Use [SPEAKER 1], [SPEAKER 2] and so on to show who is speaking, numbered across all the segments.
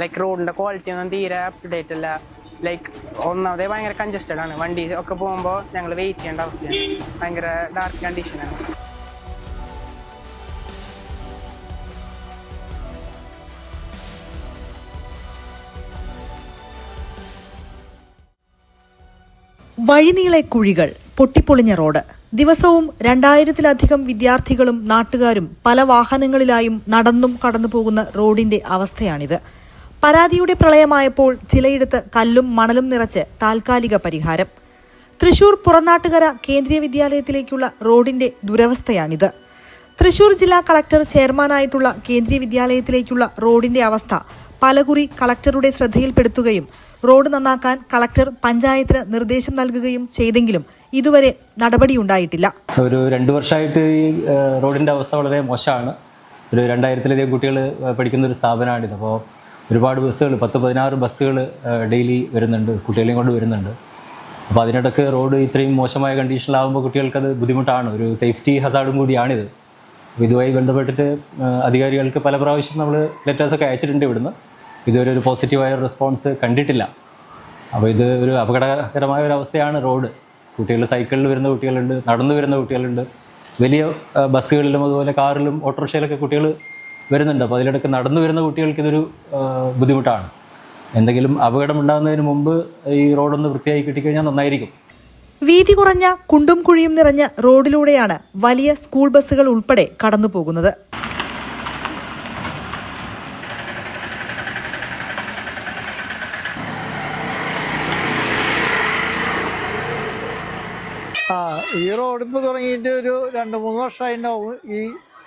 [SPEAKER 1] Like റോഡിന്റെ quality ഒന്നും തീരെ അപ്ഡേറ്റ് അല്ല. ലൈക്ക് ഒന്നാമതേ ഭയങ്കര കൺജസ്റ്റഡ് ആണ്. വണ്ടി ഒക്കെ പോകുമ്പോൾ ഞങ്ങൾ വെയിറ്റ് ചെയ്യേണ്ട അവസ്ഥയാണ്. ഭയങ്കര ഡാർക്ക് കണ്ടീഷനാണ്
[SPEAKER 2] വഴിനീളെ കുഴികൾ പൊട്ടിപ്പൊളിഞ്ഞ റോഡ്. ദിവസവും രണ്ടായിരത്തിലധികം വിദ്യാർത്ഥികളും നാട്ടുകാരും പല വാഹനങ്ങളിലായും നടന്നും കടന്നു പോകുന്ന റോഡിന്റെ അവസ്ഥയാണിത്. പരാതിയുടെ പ്രളയമായപ്പോൾ ചിലയിടത്ത് കല്ലും മണലും നിറച്ച് താൽക്കാലിക പരിഹാരം. തൃശൂർ പുറനാട്ടുകര കേന്ദ്രീയ വിദ്യാലയത്തിലേക്കുള്ള റോഡിന്റെ ദുരവസ്ഥയാണിത്. തൃശൂർ ജില്ലാ കളക്ടർ ചെയർമാനായിട്ടുള്ള കേന്ദ്രീയ വിദ്യാലയത്തിലേക്കുള്ള റോഡിന്റെ അവസ്ഥ പലകുറി കളക്ടറുടെ ശ്രദ്ധയിൽപ്പെടുത്തുകയും റോഡ് നന്നാക്കാൻ കളക്ടർ പഞ്ചായത്തിന് നിർദ്ദേശം നൽകുകയും ചെയ്തെങ്കിലും ഇതുവരെ നടപടി ഉണ്ടായിട്ടില്ല.
[SPEAKER 3] ഒരു രണ്ട് വർഷമായിട്ട് ഈ റോഡിന്റെ അവസ്ഥ വളരെ മോശമാണ്. ഒരു രണ്ടായിരത്തിലധികം കുട്ടികൾ പഠിക്കുന്ന ഒരു സ്ഥാപനമാണിത്. അപ്പോൾ ഒരുപാട് ബസ്സുകൾ പത്ത് പതിനാറ് ബസ്സുകൾ ഡെയിലി വരുന്നുണ്ട് കുട്ടികളെയും കൊണ്ട് വരുന്നുണ്ട്. അപ്പോൾ അതിനിടയ്ക്ക് റോഡ് ഇത്രയും മോശമായ കണ്ടീഷനിലാകുമ്പോൾ കുട്ടികൾക്കത് ബുദ്ധിമുട്ടാണ്. ഒരു സേഫ്റ്റി ഹസാർഡും കൂടിയാണിത്. ഇതുമായി ബന്ധപ്പെട്ടിട്ട് അധികാരികൾക്ക് പല പ്രാവശ്യം നമ്മൾ ലെറ്റേഴ്സൊക്കെ അയച്ചിട്ടുണ്ട് ഇവിടുന്ന്. ഇതുവരെ ഒരു പോസിറ്റീവായ റെസ്പോൺസ് കണ്ടിട്ടില്ല. അപ്പോൾ ഇത് ഒരു അപകടകരമായ ഒരു അവസ്ഥയാണ് റോഡ്. കുട്ടികൾ സൈക്കിളിൽ വരുന്ന കുട്ടികളുണ്ട് നടന്നു വരുന്ന കുട്ടികളുണ്ട്. വലിയ ബസ്സുകളിലും അതുപോലെ കാറിലും ഓട്ടോറിക്ഷയിലൊക്കെ കുട്ടികൾ വരുന്നുണ്ട്. അപ്പോൾ അതിലിടയ്ക്ക് നടന്നു വരുന്ന കുട്ടികൾക്ക് ഇതൊരു ബുദ്ധിമുട്ടാണ്. എന്തെങ്കിലും അപകടം ഉണ്ടാകുന്നതിന് മുമ്പ് ഈ റോഡൊന്ന് വൃത്തിയായി കിട്ടിക്കഴിഞ്ഞാൽ നന്നായിരിക്കും.
[SPEAKER 2] വീതി കുറഞ്ഞ കുണ്ടും കുഴിയും നിറഞ്ഞ റോഡിലൂടെയാണ് വലിയ സ്കൂൾ ബസ്സുകൾ ഉൾപ്പെടെ കടന്നുപോകുന്നത്.
[SPEAKER 4] ആ ഈ റോഡ് ഇപ്പോൾ തുടങ്ങിയിട്ട് ഒരു രണ്ട് മൂന്ന് വർഷമായിട്ടുണ്ടാവും ഈ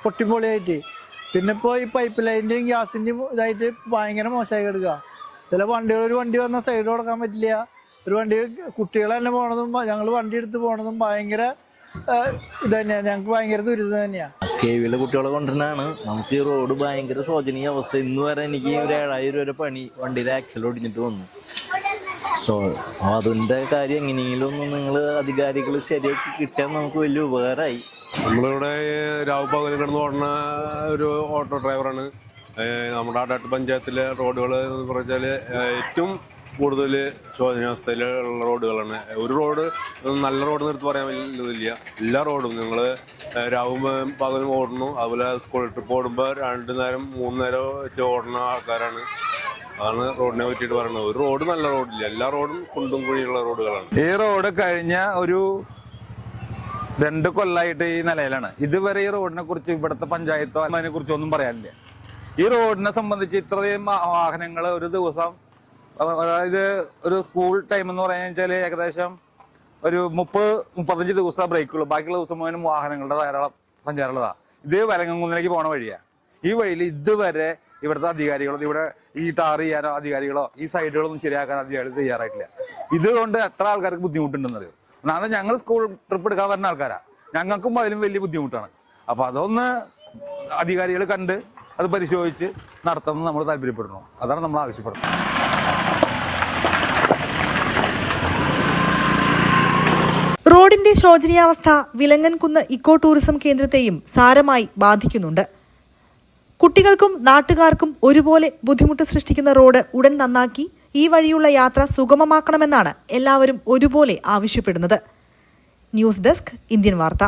[SPEAKER 4] പൊട്ടിപ്പൊളിയായിട്ട്. പിന്നെ ഇപ്പോൾ ഈ പൈപ്പ് ലൈനിന്റെയും ഗ്യാസിന്റെയും ഇതായിട്ട് ഭയങ്കര മോശമായി കിടക്കുക ചില വണ്ടികൾ ഒരു വണ്ടി വന്ന സൈഡ് കൊടുക്കാൻ പറ്റില്ല. ഒരു വണ്ടി കുട്ടികൾ തന്നെ പോണതും ഞങ്ങൾ വണ്ടി എടുത്ത് പോണതും ഭയങ്കര ഇത് തന്നെയാണ് ഞങ്ങൾക്ക് ഭയങ്കര ദുരിതം തന്നെയാണ്
[SPEAKER 5] കെ കുട്ടികളെ കൊണ്ടുവന്നാണ് നമുക്ക് ഈ റോഡ് ഭയങ്കര ശോചനീയ അവസ്ഥ. ഇന്ന് വരെ എനിക്ക് ഒരു ഏഴായിരം രൂപ പണി വണ്ടിയുടെ ആക്സിൽ ഒടിഞ്ഞിട്ട് വന്നു. സോ അതിന്റെ കാര്യം എങ്ങനെയെങ്കിലും നിങ്ങൾ അധികാരികൾ ശരിയാക്കി കിട്ടിയാൽ നമുക്ക് വലിയ ഉപകാരമായി
[SPEAKER 6] നമ്മളിവിടെ രാവ് പകൽ കിടന്ന് ഓടുന്ന ഒരു ഓട്ടോ ഡ്രൈവറാണ്. നമ്മുടെ ആടാട്ട് പഞ്ചായത്തിലെ റോഡുകൾ എന്ന് പറഞ്ഞാൽ ഏറ്റവും കൂടുതൽ ശോചനാവസ്ഥയിലുള്ള റോഡുകളാണ്. ഒരു റോഡ് നല്ല റോഡ് നിർത്തി പറയാൻ വലിയ എല്ലാ റോഡും നിങ്ങൾ രാവും പകലും ഓടുന്നു അതുപോലെ സ്കൂൾ ട്രിപ്പ് ഓടുമ്പോൾ രണ്ട് നേരം മൂന്ന് നേരം വെച്ച് ഓടുന്ന ആൾക്കാരാണ്. അതാണ് റോഡിനെ പറ്റിയിട്ട് പറയുന്നത്. ഒരു റോഡ് നല്ല റോഡില്ല. എല്ലാ റോഡും കുണ്ടും കുഴിയുള്ള റോഡുകളാണ്.
[SPEAKER 7] ഈ റോഡ് കഴിഞ്ഞ ഒരു രണ്ട് കൊല്ലായിട്ട് ഈ നിലയിലാണ്. ഇതുവരെ ഈ റോഡിനെ കുറിച്ച് ഇവിടുത്തെ പഞ്ചായത്തോ അതിനെ കുറിച്ച് ഒന്നും പറയാനില്ല. ഈ റോഡിനെ സംബന്ധിച്ച് ഇത്രയും വാഹനങ്ങൾ ഒരു ദിവസം അതായത് ഒരു സ്കൂൾ ടൈം എന്ന് പറഞ്ഞു വെച്ചാൽ ഏകദേശം ഒരു മുപ്പത് മുപ്പത്തഞ്ച് ദിവസം ബ്രേക്കുള്ളൂ ബാക്കിയുള്ള ദിവസം മുഴുവനും വാഹനങ്ങളുടെ ധാരാളം സഞ്ചാരമുള്ളതാണ് ഇത് വരങ്ങുന്നിലേക്ക് പോണ വഴിയാണ് ഈ വഴിയിൽ ഇതുവരെ ഇവിടുത്തെ അധികാരികളോ ഇവിടെ ഈ ടാർ ചെയ്യാനോ അധികാരികളോ ഈ സൈഡുകളൊന്നും ശരിയാക്കാൻ അധികാരികൾ തയ്യാറായിട്ടില്ല. ഇതുകൊണ്ട് എത്ര ആൾക്കാർക്ക് ബുദ്ധിമുട്ടുണ്ടെന്ന് അറിയോ ഒന്നാമത് ഞങ്ങൾ സ്കൂൾ ട്രിപ്പ് എടുക്കാൻ വരുന്ന ആൾക്കാരാ. ഞങ്ങൾക്കും അതിലും വലിയ ബുദ്ധിമുട്ടാണ്. അപ്പൊ അതൊന്ന് അധികാരികൾ കണ്ട് അത് പരിശോധിച്ച് നടത്തണം നമ്മൾ താല്പര്യപ്പെടുന്നു. അതാണ് നമ്മൾ ആവശ്യപ്പെടുന്നത്.
[SPEAKER 2] റോഡിന്റെ ശോചനീയാവസ്ഥ വിലങ്ങൻകുന്ന് ഇക്കോ ടൂറിസം കേന്ദ്രത്തെയും സാരമായി ബാധിക്കുന്നുണ്ട്. കുട്ടികൾക്കും നാട്ടുകാർക്കും ഒരുപോലെ ബുദ്ധിമുട്ട് സൃഷ്ടിക്കുന്ന റോഡ് ഉടൻ നന്നാക്കി ഈ വഴിയുള്ള യാത്ര സുഗമമാക്കണമെന്നാണ് എല്ലാവരും ഒരുപോലെ ആവശ്യപ്പെടുന്നത്. ന്യൂസ് ഡെസ്ക് ഇന്ത്യൻ വാർത്ത.